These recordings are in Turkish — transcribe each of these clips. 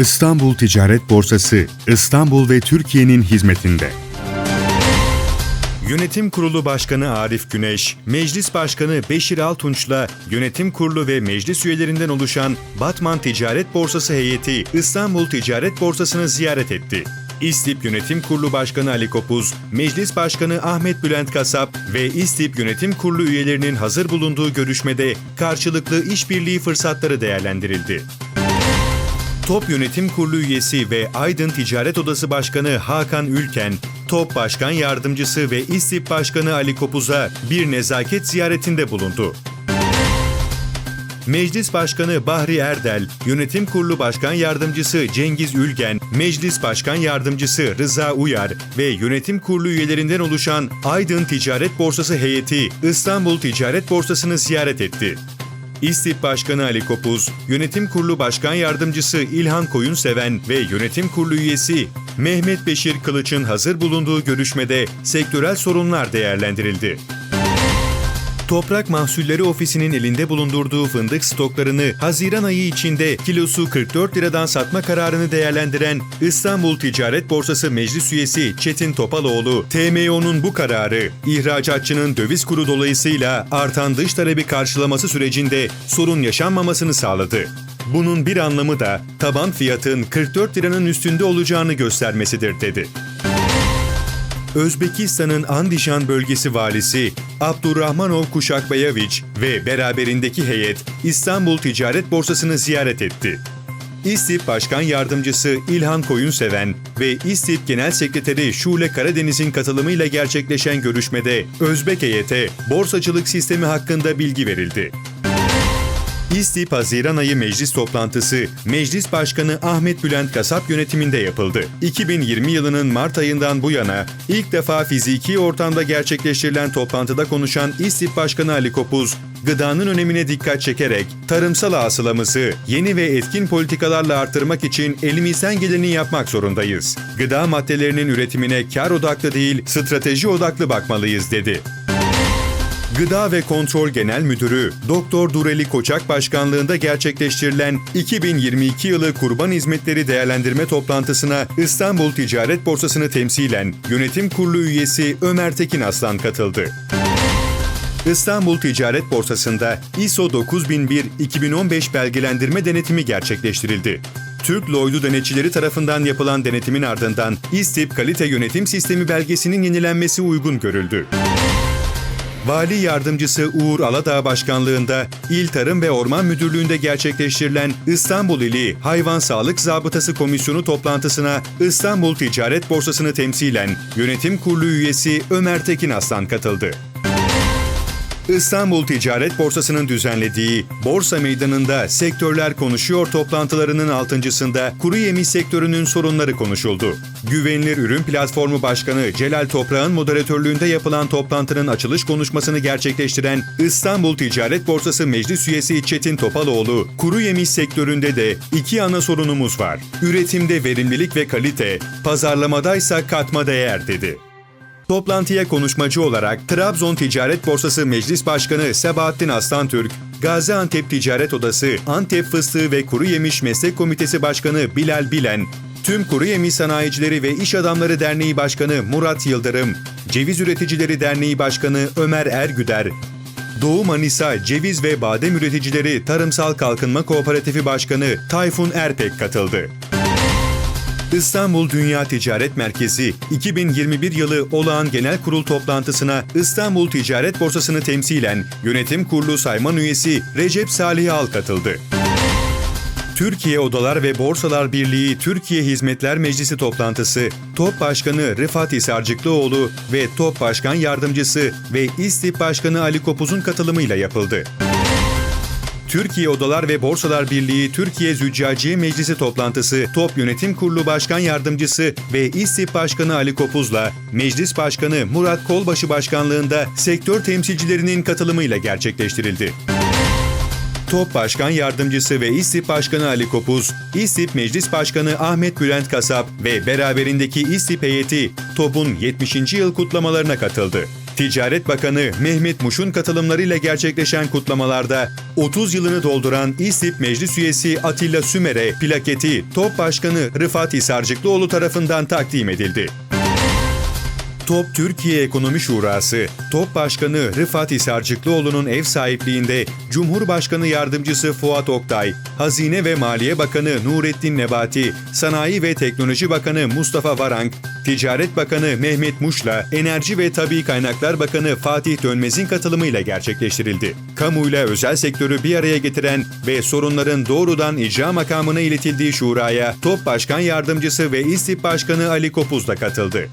İstanbul Ticaret Borsası, İstanbul ve Türkiye'nin hizmetinde. Yönetim Kurulu Başkanı Arif Güneş, Meclis Başkanı Beşir Altunç'la yönetim kurulu ve meclis üyelerinden oluşan Batman Ticaret Borsası heyeti İstanbul Ticaret Borsası'nı ziyaret etti. İSTİP Yönetim Kurulu Başkanı Ali Kopuz, Meclis Başkanı Ahmet Bülent Kasap ve İSTİP Yönetim Kurulu üyelerinin hazır bulunduğu görüşmede karşılıklı işbirliği fırsatları değerlendirildi. Top Yönetim Kurulu üyesi ve Aydın Ticaret Odası Başkanı Hakan Ülken, Top Başkan Yardımcısı ve İSTİP Başkanı Ali Kopuz'a bir nezaket ziyaretinde bulundu. Meclis Başkanı Bahri Erdel, Yönetim Kurulu Başkan Yardımcısı Cengiz Ülgen, Meclis Başkan Yardımcısı Rıza Uyar ve Yönetim Kurulu üyelerinden oluşan Aydın Ticaret Borsası heyeti İstanbul Ticaret Borsası'nı ziyaret etti. İSTİP Başkanı Ali Kopuz, Yönetim Kurulu Başkan Yardımcısı İlhan Koyunseven ve Yönetim Kurulu üyesi Mehmet Beşir Kılıç'ın hazır bulunduğu görüşmede sektörel sorunlar değerlendirildi. Toprak Mahsulleri Ofisi'nin elinde bulundurduğu fındık stoklarını Haziran ayı içinde kilosu 44 liradan satma kararını değerlendiren İstanbul Ticaret Borsası Meclis Üyesi Çetin Topaloğlu, TMO'nun bu kararı ihracatçının döviz kuru dolayısıyla artan dış talebi karşılaması sürecinde sorun yaşanmamasını sağladı. Bunun bir anlamı da taban fiyatın 44 liranın üstünde olacağını göstermesidir dedi. Özbekistan'ın Andişan bölgesi valisi Abdurrahmanov Kuşakbayeviç ve beraberindeki heyet İstanbul Ticaret Borsası'nı ziyaret etti. İSTİP Başkan Yardımcısı İlhan Koyunseven ve İSTİP Genel Sekreteri Şule Karadeniz'in katılımıyla gerçekleşen görüşmede Özbek heyete borsacılık sistemi hakkında bilgi verildi. İSTİP Haziran ayı meclis toplantısı Meclis Başkanı Ahmet Bülent Kasap yönetiminde yapıldı. 2020 yılının Mart ayından bu yana ilk defa fiziki ortamda gerçekleştirilen toplantıda konuşan İSTİP Başkanı Ali Kopuz, gıdanın önemine dikkat çekerek tarımsal hasılamızı yeni ve etkin politikalarla artırmak için elimizden geleni yapmak zorundayız. Gıda maddelerinin üretimine kar odaklı değil, strateji odaklı bakmalıyız dedi. Gıda ve Kontrol Genel Müdürü Doktor Dureli Koçak Başkanlığında gerçekleştirilen 2022 yılı Kurban Hizmetleri Değerlendirme Toplantısına İstanbul Ticaret Borsası'nı temsilen Yönetim Kurulu üyesi Ömer Tekin Aslan katıldı. İstanbul Ticaret Borsası'nda ISO 9001-2015 belgelendirme denetimi gerçekleştirildi. Türk Lloyd'u denetçileri tarafından yapılan denetimin ardından İSTİP Kalite Yönetim Sistemi belgesinin yenilenmesi uygun görüldü. Vali Yardımcısı Uğur Aladağ Başkanlığında İl Tarım ve Orman Müdürlüğü'nde gerçekleştirilen İstanbul İli Hayvan Sağlık Zabıtası Komisyonu toplantısına İstanbul Ticaret Borsası'nı temsilen Yönetim Kurulu üyesi Ömer Tekin Aslan katıldı. İstanbul Ticaret Borsası'nın düzenlediği Borsa Meydanı'nda Sektörler Konuşuyor toplantılarının altıncısında kuru yemiş sektörünün sorunları konuşuldu. Güvenilir Ürün Platformu Başkanı Celal Toprak'ın moderatörlüğünde yapılan toplantının açılış konuşmasını gerçekleştiren İstanbul Ticaret Borsası Meclis Üyesi Çetin Topaloğlu, kuru yemiş sektöründe de iki ana sorunumuz var. Üretimde verimlilik ve kalite, pazarlamadaysa katma değer dedi. Toplantıya konuşmacı olarak Trabzon Ticaret Borsası Meclis Başkanı Sebahattin Aslantürk, Gaziantep Ticaret Odası, Antep Fıstığı ve Kuru Yemiş Meslek Komitesi Başkanı Bilal Bilen, Tüm Kuru Yemiş Sanayicileri ve İş Adamları Derneği Başkanı Murat Yıldırım, Ceviz Üreticileri Derneği Başkanı Ömer Ergüder, Doğu Manisa Ceviz ve Badem Üreticileri Tarımsal Kalkınma Kooperatifi Başkanı Tayfun Erpek katıldı. İstanbul Dünya Ticaret Merkezi 2021 yılı olağan genel kurul toplantısına İstanbul Ticaret Borsası'nı temsilen Yönetim Kurulu sayman üyesi Recep Salih Al katıldı. Türkiye Odalar ve Borsalar Birliği Türkiye Hizmetler Meclisi toplantısı TOP Başkanı Rıfat İsarcıklıoğlu ve TOP Başkan Yardımcısı ve İSTİP Başkanı Ali Kopuz'un katılımıyla yapıldı. Türkiye Odalar ve Borsalar Birliği Türkiye Züccaciye Meclisi toplantısı Top Yönetim Kurulu Başkan Yardımcısı ve İSTİP Başkanı Ali Kopuz'la Meclis Başkanı Murat Kolbaşı Başkanlığında sektör temsilcilerinin katılımıyla gerçekleştirildi. TOP Başkan Yardımcısı ve İSTİP Başkanı Ali Kopuz, İSTİP Meclis Başkanı Ahmet Bülent Kasap ve beraberindeki İSTİP heyeti TOP'un 70. yıl kutlamalarına katıldı. Ticaret Bakanı Mehmet Muş'un katılımlarıyla gerçekleşen kutlamalarda 30 yılını dolduran İSİP Meclis Üyesi Atilla Sümer'e plaketi Top Başkanı Rıfat Hisarcıklıoğlu tarafından takdim edildi. Top Türkiye Ekonomi Şurası, Top Başkanı Rıfat Hisarcıklıoğlu'nun ev sahipliğinde Cumhurbaşkanı Yardımcısı Fuat Oktay, Hazine ve Maliye Bakanı Nurettin Nebati, Sanayi ve Teknoloji Bakanı Mustafa Varank, Ticaret Bakanı Mehmet Muş'la Enerji ve Tabi Kaynaklar Bakanı Fatih Dönmez'in katılımıyla gerçekleştirildi. Kamuyla özel sektörü bir araya getiren ve sorunların doğrudan icra makamına iletildiği şuraya Top Başkan Yardımcısı ve İstip Başkanı Ali Kopuz da katıldı.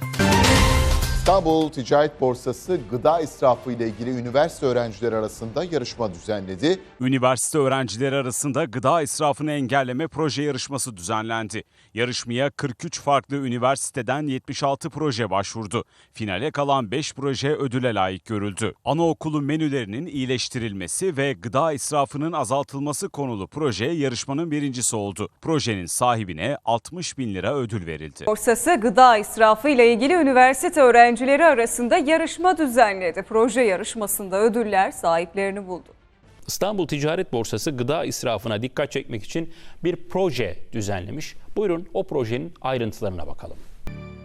İstanbul Ticaret Borsası gıda israfı ile ilgili üniversite öğrencileri arasında yarışma düzenledi. Üniversite öğrencileri arasında gıda israfını engelleme proje yarışması düzenlendi. Yarışmaya 43 farklı üniversiteden 76 proje başvurdu. Finale kalan 5 proje ödüle layık görüldü. Anaokulu menülerinin iyileştirilmesi ve gıda israfının azaltılması konulu proje yarışmanın birincisi oldu. Projenin sahibine 60 bin lira ödül verildi. Borsası gıda israfı ile ilgili üniversite öğrencileri arasında yarışma düzenledi. Proje yarışmasında ödüller sahiplerini buldu. İstanbul Ticaret Borsası gıda israfına dikkat çekmek için bir proje düzenlemiş. Buyurun o projenin ayrıntılarına bakalım.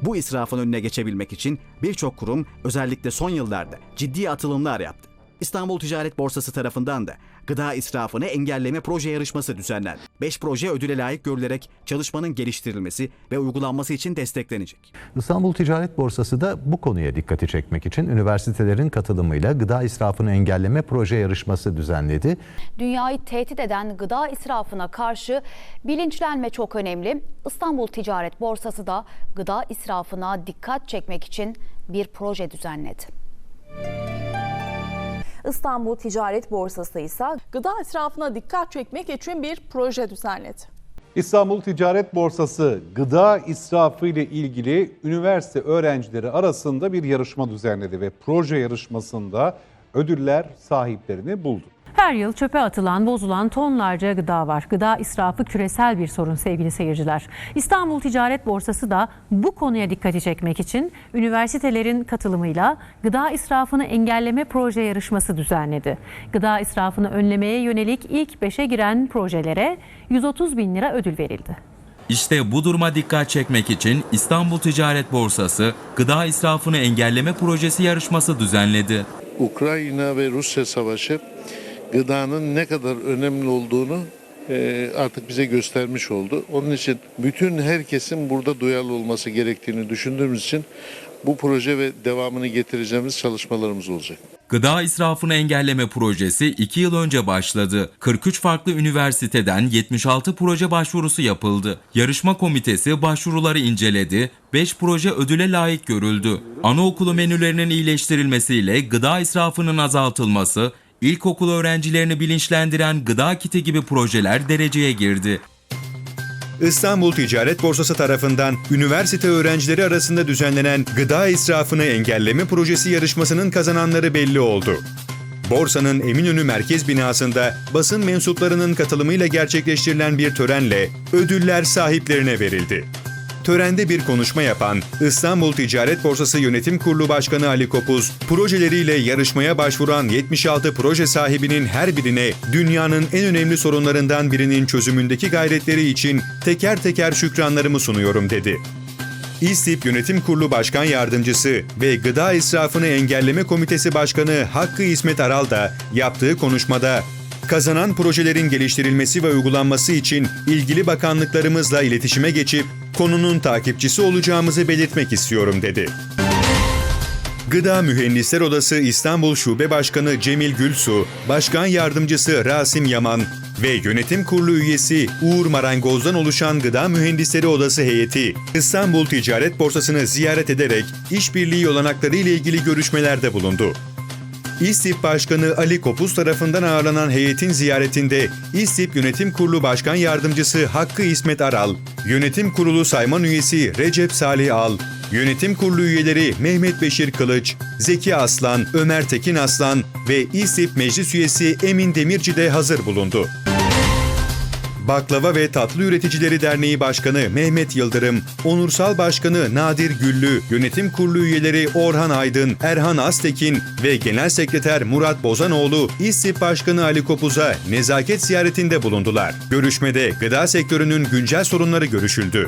Bu israfın önüne geçebilmek için birçok kurum özellikle son yıllarda ciddi atılımlar yaptı. İstanbul Ticaret Borsası tarafından da gıda israfını engelleme proje yarışması düzenlendi. 5 proje ödüle layık görülerek çalışmanın geliştirilmesi ve uygulanması için desteklenecek. İstanbul Ticaret Borsası da bu konuya dikkati çekmek için üniversitelerin katılımıyla gıda israfını engelleme proje yarışması düzenledi. Dünyayı tehdit eden gıda israfına karşı bilinçlenme çok önemli. İstanbul Ticaret Borsası da gıda israfına dikkat çekmek için bir proje düzenledi. İstanbul Ticaret Borsası ise gıda israfına dikkat çekmek için bir proje düzenledi. İstanbul Ticaret Borsası gıda israfı ile ilgili üniversite öğrencileri arasında bir yarışma düzenledi ve proje yarışmasında ödüller sahiplerini buldu. Her yıl çöpe atılan, bozulan tonlarca gıda var. Gıda israfı küresel bir sorun sevgili seyirciler. İstanbul Ticaret Borsası da bu konuya dikkati çekmek için üniversitelerin katılımıyla gıda israfını engelleme proje yarışması düzenledi. Gıda israfını önlemeye yönelik ilk 5'e giren projelere 130 bin lira ödül verildi. İşte bu duruma dikkat çekmek için İstanbul Ticaret Borsası gıda israfını engelleme projesi yarışması düzenledi. Ukrayna ve Rusya savaşı gıdanın ne kadar önemli olduğunu e, artık bize göstermiş oldu. Onun için bütün herkesin burada duyarlı olması gerektiğini düşündüğümüz için bu proje ve devamını getireceğimiz çalışmalarımız olacak. Gıda israfını engelleme projesi 2 yıl önce başladı. 43 farklı üniversiteden 76 proje başvurusu yapıldı. Yarışma komitesi başvuruları inceledi, 5 proje ödüle layık görüldü. Anaokulu menülerinin iyileştirilmesiyle gıda israfının azaltılması, ilkokul öğrencilerini bilinçlendiren gıda kiti gibi projeler dereceye girdi. İstanbul Ticaret Borsası tarafından üniversite öğrencileri arasında düzenlenen gıda israfını engelleme projesi yarışmasının kazananları belli oldu. Borsanın Eminönü Merkez binasında basın mensuplarının katılımıyla gerçekleştirilen bir törenle ödüller sahiplerine verildi. Törende bir konuşma yapan İstanbul Ticaret Borsası Yönetim Kurulu Başkanı Ali Kopuz, projeleriyle yarışmaya başvuran 76 proje sahibinin her birine dünyanın en önemli sorunlarından birinin çözümündeki gayretleri için teker teker şükranlarımı sunuyorum dedi. İSTİP Yönetim Kurulu Başkan Yardımcısı ve Gıda İsrafını Engelleme Komitesi Başkanı Hakkı İsmet Aral da yaptığı konuşmada kazanan projelerin geliştirilmesi ve uygulanması için ilgili bakanlıklarımızla iletişime geçip konunun takipçisi olacağımızı belirtmek istiyorum dedi. Gıda Mühendisler Odası İstanbul Şube Başkanı Cemil Gülsu, Başkan Yardımcısı Rasim Yaman ve Yönetim Kurulu üyesi Uğur Marangoz'dan oluşan Gıda Mühendisleri Odası heyeti İstanbul Ticaret Borsası'nı ziyaret ederek işbirliği olanakları ile ilgili görüşmelerde bulundu. İSTİP Başkanı Ali Kopuz tarafından ağırlanan heyetin ziyaretinde İSTİP Yönetim Kurulu Başkan Yardımcısı Hakkı İsmet Aral, Yönetim Kurulu Sayman Üyesi Recep Salih Al, Yönetim Kurulu üyeleri Mehmet Beşir Kılıç, Zeki Aslan, Ömer Tekin Aslan ve İSTİP Meclis Üyesi Emin Demirci de hazır bulundu. Baklava ve Tatlı Üreticileri Derneği Başkanı Mehmet Yıldırım, Onursal Başkanı Nadir Güllü, Yönetim Kurulu üyeleri Orhan Aydın, Erhan Aztekin ve Genel Sekreter Murat Bozanoğlu, İSİP Başkanı Ali Kopuz'a nezaket ziyaretinde bulundular. Görüşmede gıda sektörünün güncel sorunları görüşüldü.